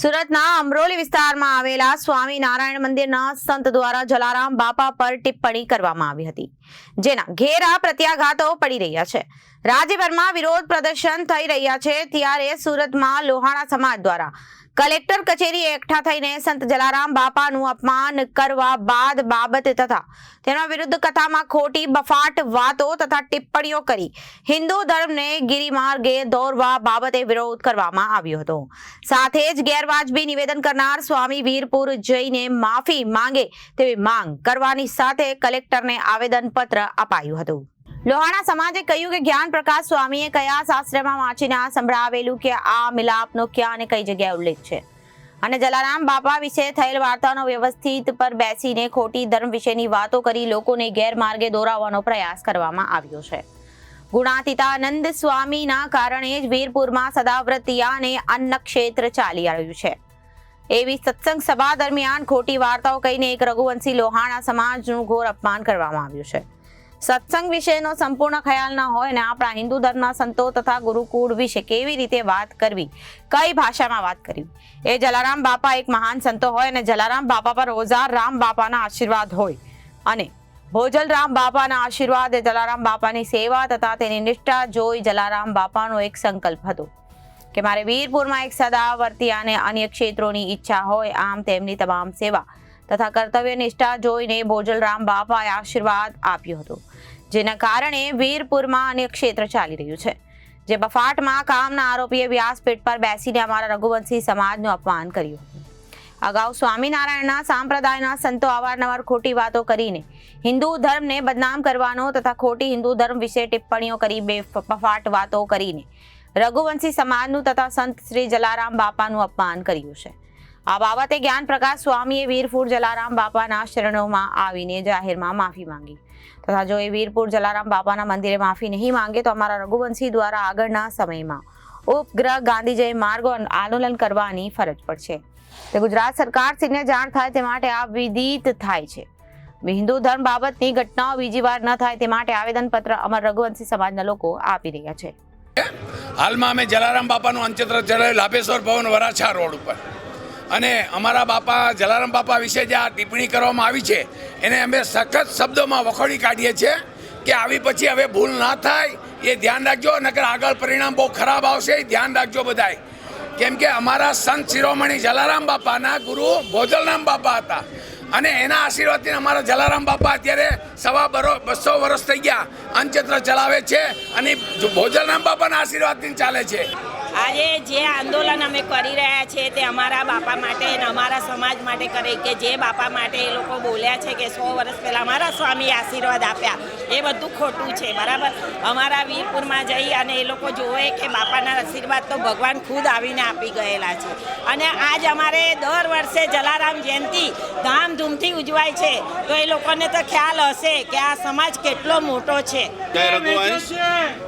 સુરતના અમરોલી વિસ્તારમાં આવેલા સ્વામી નારાયણ મંદિરના સંત દ્વારા જલારામ બાપા પર ટિપ્પણી કરવામાં આવી હતી, જેના ઘેરા પ્રત્યાઘાતો પડી રહ્યા છે. રાજ્યભરમાં વિરોધ પ્રદર્શન થઈ રહ્યા છે, ત્યારે સુરતમાં લોહાણા સમાજ દ્વારા કલેક્ટર કચેરી એકઠા થઈને સંત જલારામ બાપાનું અપમાન કરવા બાદ બાબત તથા તેના વિરુદ્ધ કથામાં ખોટી બફાટ વાતો તથા ટિપ્પણીઓ કરી. હિન્દુ ધર્મને ગિરિમાર્ગે દોરવા બાબતે વિરોધ કરવામાં આવ્યો હતો. સાથે જ ગેરવાજબી નિવેદન કરનાર સ્વામી વીરપુર જઈને માફી માંગે તેવી માંગ કરવાની સાથે કલેક્ટરને આવેદનપત્ર અપાયું હતું. લોહાણા સમાજે કહ્યું કે જ્ઞાન પ્રકાશ સ્વામીએ કયા શાસ્ત્રમાં વાંચીને આ સંભળાવેલું કે આ મિલાપનો ક્યાં અને કઈ જગ્યાએ ઉલ્લેખ છે? અને જલારામ બાપા વિશે થયેલ વાર્તાનો વ્યવસ્થિત પર બેસીને ખોટી ધર્મ વિશેની વાતો કરી લોકોને ગેરમાર્ગે દોરાવવાનો પ્રયાસ કરવામાં આવ્યો છે. ગુણાતીતાનંદ સ્વામીના કારણે જ વીરપુરમાં સદાવ્રતિયા અને અન્ન ક્ષેત્ર ચાલી રહ્યું છે. એવી સત્સંગ સભા દરમિયાન ખોટી વાર્તાઓ કહીને એક રઘુવંશી લોહાણા સમાજનું ઘોર અપમાન કરવામાં આવ્યું છે. સત્સંગ વિશેનો સંપૂર્ણ ખ્યાલ ન હોય અને આપણા હિન્દુ ધર્મના સંતો તથા ગુરુકુળ વિશે કેવી રીતે વાત કરવી? કઈ ભાષામાં વાત કરવી? એ જલારામ બાપા એક મહાન સંતો હોય અને જલારામ બાપા પર ઓઝાર રામ બાપાના આશીર્વાદ હોય. અને ભોજલ રામ બાપાના આશીર્વાદ એ જલારામ બાપાની સેવા તથા તેની નિષ્ઠા જોઈ જલારામ બાપાનો એક સંકલ્પ હતો કે મારે વીરપુરમાં એક સદાવર્તી અને અન્ય ક્ષેત્રોની ઈચ્છા હોય, આમ તેમની તમામ સેવા. તથા કર્તવ્ય નિષ્ઠા જોઈને ભોજલરામ બાપાએ આશીર્વાદ આપ્યો હતો, જેના કારણે વીરપુરમાં અનેક ક્ષેત્ર ચાલી રહ્યું છે. જે બફાટમાં કામના આરોપીએ વ્યાસપીઠ પર બેસીને અમારા રઘુવંશી સમાજનું અપમાન કર્યું અગાઉ સ્વામિનારાયણના સાંપ્રદાયના સંતો અવારનવાર ખોટી વાતો કરીને હિન્દુ ધર્મને બદનામ કરવાનો તથા ખોટી હિન્દુ ધર્મ વિશે ટિપ્પણીઓ કરી બે બફાટ વાતો કરીને રઘુવંશી સમાજનું તથા સંત શ્રી જલારામ બાપાનું અપમાન કર્યું છે. આ બાબતે જ્ઞાન પ્રકાશ સ્વામીએ વીરપુર જલારામ બાપાના શરણોમાં આવીને જાહેરમાં માફી માંગી. તથા જો એ વીરપુર જલારામ બાપાના મંદિરે માફી નહીં માંગે તો અમારા રઘુવંશી દ્વારા આગળના સમયમાં ઉપગ્રહ ગાંધી જય માર્ગો આંદોલન કરવાની ફરજ પડશે તે ગુજરાત સરકાર શ્રીને જાણ થાય તે માટે આ વિદિત થાય છે. હિન્દુ ધર્મ બાબતની ઘટનાઓ બીજી વાર ન થાય તે માટે આવેદનપત્ર અમર રઘુવંશી સમાજના લોકો આપી રહ્યા છે. હાલમાં અમે જલારામ બાપાનું અંચત્ર ચડાવ્યું લાભેશ્વર ભવન વરાછા રોડ ઉપર. અને અમારા બાપા, જલારામ બાપા વિશે જે આ ટિપ્પણી કરવામાં આવી છે, એને અમે સખત શબ્દોમાં વખોડી કાઢીએ છીએ કે આવી પછી હવે ભૂલ ના થાય, એ ધ્યાન રાખજો, નકર આગળ પરિણામ બહુ ખરાબ આવશે, એ ધ્યાન રાખજો બધાય. કેમ કે અમારા સંત શિરોમણી જલારામ બાપાના ગુરુ ભોજલરામ બાપા હતા. અને એના આશીર્વાદથી અમારા જલારામ બાપા અત્યારે સવા બરો, બસો વર્ષ થઈ ગયા અંચત્ર ચલાવે છે અને ભોજલરામ બાપાના આશીર્વાદથી ચાલે છે. આજે જે આંદોલન અમે કરી રહ્યા છીએ તે અમારા બાપા માટે અને અમારા સમાજ માટે કરે કે જે બાપા માટે એ લોકો બોલ્યા છે કે સો વર્ષ પહેલાં અમારા સ્વામી આશીર્વાદ આપ્યા. એ બધું ખોટું છે બરાબર? અમારા વીરપુરમાં જઈ અને એ લોકો જોવે કે બાપાના આશીર્વાદ તો ભગવાન ખુદ આવીને આપી ગયેલા છે. અને આજ અમારે દર વર્ષે જલારામ જયંતિ ધામધૂમથી ઉજવાય છે. તો એ લોકોને તો ખ્યાલ હશે કે આ સમાજ કેટલો મોટો છે.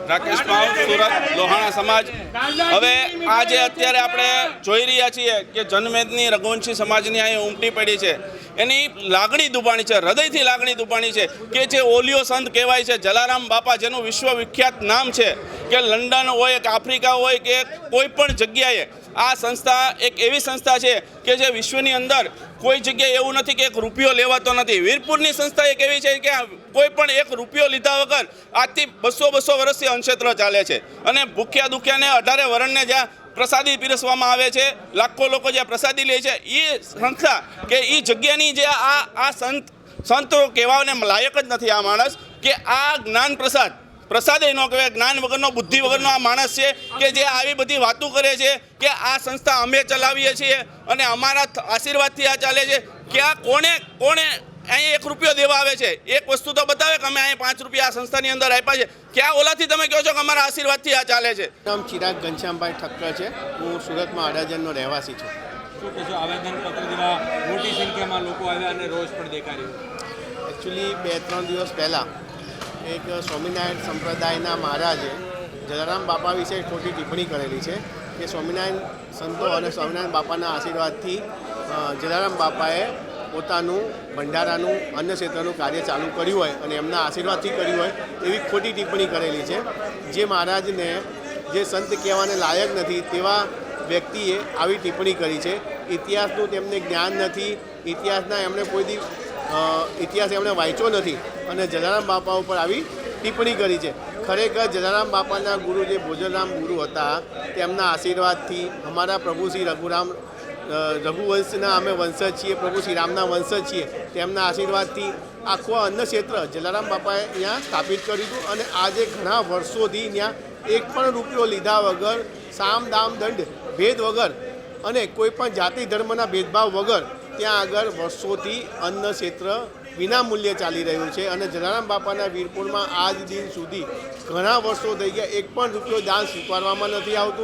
રાકેશ સુરત લોહાણા સમાજ. હવે આજે અત્યારે આપણે જોઈ રહ્યા છીએ કે જનમેદની રઘુવંશી સમાજની અહીં ઉમટી પડી છે. એની લાગણી દુબાણી છે, હૃદયથી લાગણી દુબાણી છે કે જે ઓલિયો સંત કહેવાય છે, જલારામ બાપા જેનું વિશ્વ વિખ્યાત નામ છે. કે લંડન હોય, કે આફ્રિકા હોય, કે કોઈ પણ જગ્યાએ આ સંસ્થા એક એવી સંસ્થા છે કે જે વિશ્વની અંદર કોઈ જગ્યાએ એવું નથી કે એક રૂપિયો લેવાતો નથી. વીરપુરની સંસ્થા એક એવી છે કે કોઈ પણ એક રૂપિયો લીધા વગર આજથી બસો બસો વર્ષથી અંક્ષેત્ર ચાલે છે. અને ભૂખ્યા દુખ્યાને અઢારે વરણને જ્યાં પ્રસાદી પીરસવામાં આવે છે, લાખો લોકો જ્યાં પ્રસાદી લે છે એ સંસ્થા કે એ જગ્યાની જે આ આ સંત, સંતો કહેવાને લાયક જ નથી આ માણસ કે આ જ્ઞાન પ્રસાદ પ્રસાદે ન કહેવાય જ્ઞાન વગરનો બુદ્ધિ વગરનો આ માણસ છે કે જે આવી બધી વાતો કરે છે કે આ સંસ્થા અમે ચલાવીએ છીએ અને અમારા આશીર્વાદથી આ ચાલે છે. કે આ કોણે કોણે અહીં એક રૂપિયો દેવા આવે છે? એક વસ્તુ તો બતાવે કે અમે અહીં પાંચ રૂપિયા આ સંસ્થાની અંદર આપ્યા છે. ક્યાં ઓલાથી તમે કહો છો કે અમારા આશીર્વાદથી આ ચાલે છે? નામ ચિરાગ ઘનશ્યામભાઈ ઠક્કર છે. હું સુરતમાં અડાજણનો રહેવાસી છું. શું કહેશો આવેદનપત્ર જેવા મોટી સંખ્યામાં લોકો આવ્યા અને રોજ પણ દેખાડ્યું? એકચ્યુઅલી બે ત્રણ દિવસ પહેલાં એક સ્વામિનારાયણ સંપ્રદાયના મહારાજે જલારામ બાપા વિશે ખોટી ટિપ્પણી કરેલી છે કે સ્વામિનારાયણ સંતો અને સ્વામિનારાયણ બાપાના આશીર્વાદથી જલારામ બાપાએ પોતાનું ભંડારાનું અન્ન ક્ષેત્રનું કાર્ય ચાલુ કર્યું હોય અને એમના આશીર્વાદથી કર્યું હોય એવી ખોટી ટિપ્પણી કરેલી છે. જે મહારાજને જે સંત કહેવાને લાયક નથી તેવા વ્યક્તિએ આવી ટિપ્પણી કરી છે. ઇતિહાસનું તેમને જ્ઞાન નથી. ઇતિહાસના એમણે કોઈ દી ઇતિહાસ એમણે વાંચ્યો નથી. અને જલારામ બાપા ઉપર આવી ટિપ્પણી કરી છે. ખરેખર જલારામ બાપાના ગુરુ જે ભોજનરામ ગુરુ હતા, તેમના આશીર્વાદથી અમારા પ્રભુ શ્રી રઘુરામ રઘુવંશના અમે વંશજ છીએ, પ્રભુ શ્રી રામના વંશજ છીએ, તેમના આશીર્વાદથી આખું અન્ન ક્ષેત્ર જલારામ બાપાએ અહીંયા સ્થાપિત કર્યું હતું અને આજે ઘણા વર્ષોથી ત્યાં એક પણ રૂપિયો લીધા વગર, સામ દામ દંડ ભેદ વગર અને કોઈ પણ જાતિ ધર્મના ભેદભાવ વગર ત્યાં આગળ વર્ષોથી અન્ન ક્ષેત્ર વિના મૂલ્યે ચાલી રહ્યું છે અને જલારામ બાપાના વીરપુરમાં આજ દિન સુધી ઘણા વર્ષો થઈ ગયા. એક પણ રૂપિયો દાન સ્વીકારવામાં નથી આવતું.